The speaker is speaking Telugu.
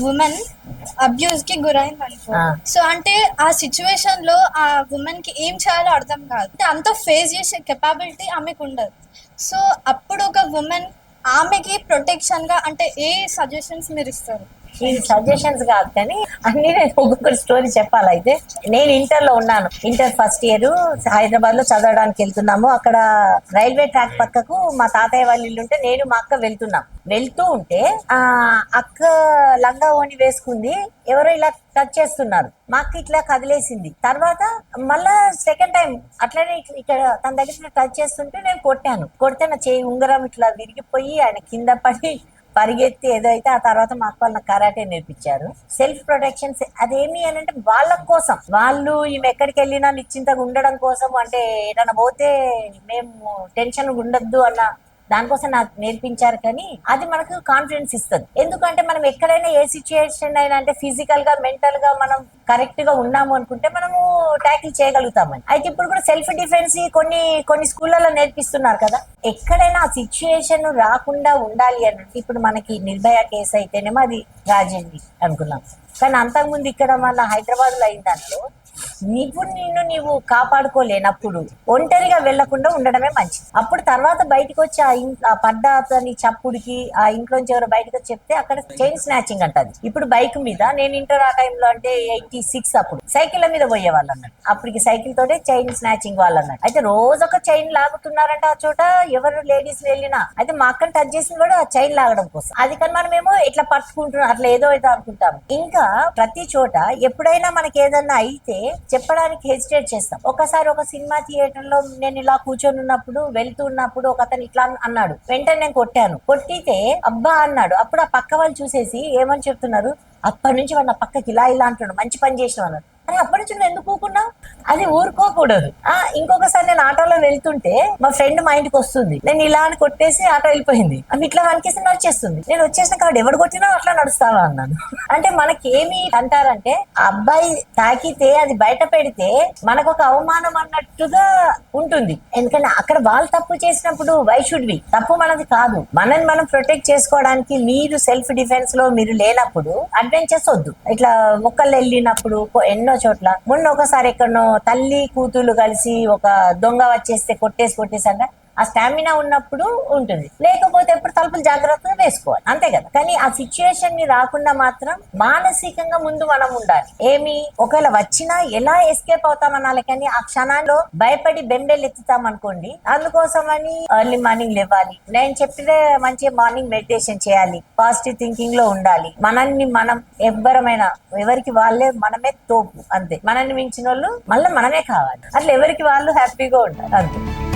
ఉమెన్ అబ్యూస్కి గురైంది అనుకో. సో అంటే ఆ సిచ్యువేషన్లో ఆ ఉమెన్కి ఏం చేయాలో అర్థం కాదు. అంటే అంత ఫేస్ చేసే కెపాబిలిటీ ఆమెకు ఉండదు. సో అప్పుడు ఒక ఉమెన్ ఆమెకి ప్రొటెక్షన్గా అంటే ఏ సజెషన్స్ మీరు ఇస్తారు? ఇది సజెషన్స్ కాదు కానీ అన్ని నేను ఒక్కొక్కటి స్టోరీ చెప్పాలైతే. నేను ఇంటర్లో ఉన్నాను. ఇంటర్ ఫస్ట్ ఇయర్ హైదరాబాద్లో చదవడానికి వెళ్తున్నాము. అక్కడ రైల్వే ట్రాక్ పక్కకు మా తాతయ్య వాళ్ళ ఇల్లు ఉంటే నేను మా అక్క వెళ్తున్నాం. వెళ్తూ ఉంటే ఆ అక్క లంగా ఓని వేసుకుంది. ఎవరో ఇలా టచ్ చేస్తున్నారు. మాకు ఇట్లా కదిలేసింది. తర్వాత మళ్ళా సెకండ్ టైం అట్లనే ఇక్కడ తన దగ్గర టచ్ చేస్తుంటే నేను కొట్టాను. కొడితే నా చేయి ఉంగరం ఇట్లా విరిగిపోయి ఆయన కింద పడి పరిగెత్తి ఏదో అయితే ఆ తర్వాత మా అక్క వాళ్ళ కరాటే నేర్పించారు. సెల్ఫ్ ప్రొటెక్షన్ అదేమి అని అంటే వాళ్ళ కోసం. వాళ్ళు ఈమె ఎక్కడికి వెళ్ళినా నిశ్చింతగా ఉండడం కోసం అంటే ఏదైనా పోతే మేము టెన్షన్ ఉండొద్దు అన్న దానికోసం నాకు నేర్పించారు కానీ అది మనకు కాన్ఫిడెన్స్ ఇస్తుంది. ఎందుకంటే మనం ఎక్కడైనా ఏ సిచ్యుయేషన్ అయినా అంటే ఫిజికల్గా మెంటల్గా మనం కరెక్ట్గా ఉన్నాము అనుకుంటే మనము ట్యాకిల్ చేయగలుగుతామని. అయితే ఇప్పుడు కూడా సెల్ఫ్ డిఫెన్స్ కొన్ని కొన్ని స్కూళ్ళలో నేర్పిస్తున్నారు కదా. ఎక్కడైనా ఆ సిచ్యుయేషన్ రాకుండా ఉండాలి అని అంటే ఇప్పుడు మనకి నిర్భయ కేసు అయితేనేమో అది రాజేంద్రి అనుకున్నాం. కానీ అంతకుముందు ఇక్కడ మన హైదరాబాద్లో అయిన దాంట్లో నీవు నిన్ను నీవు కాపాడుకోలేనప్పుడు ఒంటరిగా వెళ్ళకుండా ఉండడమే మంచిది. అప్పుడు తర్వాత బయటకు వచ్చి ఆ ఆ పడ్డ అతని చప్పుడికి ఆ ఇంట్లోంచి ఎవరో బయటకు చెప్తే అక్కడ చైన్ స్నాచింగ్ అంటది. ఇప్పుడు బైక్ మీద నేను ఇంటర్ ఆ టైంలో అంటే ఎయిటీ సిక్స్ అప్పుడు సైకిల్ మీద పోయే వాళ్ళు అన్నట్టు. అప్పటికి సైకిల్ తోటే చైన్ స్నాచింగ్ వాళ్ళు అన్నట్టు. అయితే రోజు ఒక చైన్ లాగుతున్నారంట ఆ చోట ఎవరు లేడీస్ వెళ్ళినా. అయితే మా అక్కని టచ్ చేసింది కూడా ఆ చైన్ లాగడం కోసం. అది కానీ మనమేమో ఇట్లా పట్టుకుంటున్నాం అట్లా ఏదో ఏదో అనుకుంటాం ఇంకా ప్రతి చోట ఎప్పుడైనా మనకి ఏదన్నా అయితే చెప్పడానికి హెజిటేట్ చేస్తాం. ఒకసారి ఒక సినిమా థియేటర్లో నేను ఇలా కూర్చొని ఉన్నప్పుడు వెళ్తూ ఉన్నప్పుడు ఒక అతను ఇట్లా అన్నాడు. వెంటనే నేను కొట్టాను. కొట్టితే అబ్బా అన్నాడు. అప్పుడు ఆ పక్క వాళ్ళు చూసేసి ఏమని చెప్తున్నారు? అప్పటి నుంచి వాడు నా పక్కకి ఇలా ఇలా అంటున్నాడు. మంచి పని చేసిన అన్నాడు. అరే అప్పటి నుంచి నువ్వు ఎందుకు కూకున్నావు అది ఊరుకోకూడదు. ఆ ఇంకొకసారి నేను ఆటోలో వెళ్తుంటే మా ఫ్రెండ్ మా ఇంటికి వస్తుంది. నేను ఇలా అని కొట్టేసి ఆటో వెళ్ళిపోయింది. అవి ఇట్లా వనికేసి నడిచేస్తుంది. నేను వచ్చేసిన కాబట్టి ఎవడు కొట్టినా అట్లా నడుస్తావా అన్నాను. అంటే మనకేమి అంటారంటే ఆ అబ్బాయి తాకితే అది బయట పెడితే మనకు ఒక అవమానం అన్నట్టుగా ఉంటుంది. ఎందుకంటే అక్కడ వాళ్ళు తప్పు చేసినప్పుడు వై షుడ్ బి తప్పు మనది కాదు. మనని మనం ప్రొటెక్ట్ చేసుకోవడానికి మీరు సెల్ఫ్ డిఫెన్స్లో మీరు లేనప్పుడు అడ్వెంచర్స్ వద్దు. ఇట్లా మొక్కలు వెళ్ళినప్పుడు ఎన్నో చోట్ల. మొన్న ఒకసారి ఎక్కడో తల్లి కూతురు కలిసి ఒక దొంగ వచ్చేస్తే కొట్టేసి కొట్టేసి అంట. ఆ స్టామినా ఉన్నప్పుడు ఉంటుంది. లేకపోతే ఎప్పుడు తలుపులు జాగ్రత్తగా వేసుకోవాలి. అంతే కదా. కానీ ఆ సిచ్యుయేషన్ని రాకుండా మాత్రం మానసికంగా ముందు మనం ఉండాలి. ఏమి? ఒకవేళ వచ్చినా ఎలా ఎస్కేప్ అవుతాం అనాలి కానీ ఆ క్షణాల్లో భయపడి బెంబేలు ఎత్తుతాం అనుకోండి. అందుకోసమని ఎర్లీ మార్నింగ్ లేవాలి. నేను చెప్పితే మంచి మార్నింగ్ మెడిటేషన్ చేయాలి. పాజిటివ్ థింకింగ్లో ఉండాలి. మనల్ని మనం ఎవ్వరమైనా ఎవరికి వాళ్ళే మనమే తోపు. అంతే. మనల్ని మించిన వాళ్ళు మళ్ళీ మనమే కావాలి. అట్లా ఎవరికి వాళ్ళు హ్యాపీగా ఉండాలి. అంతే.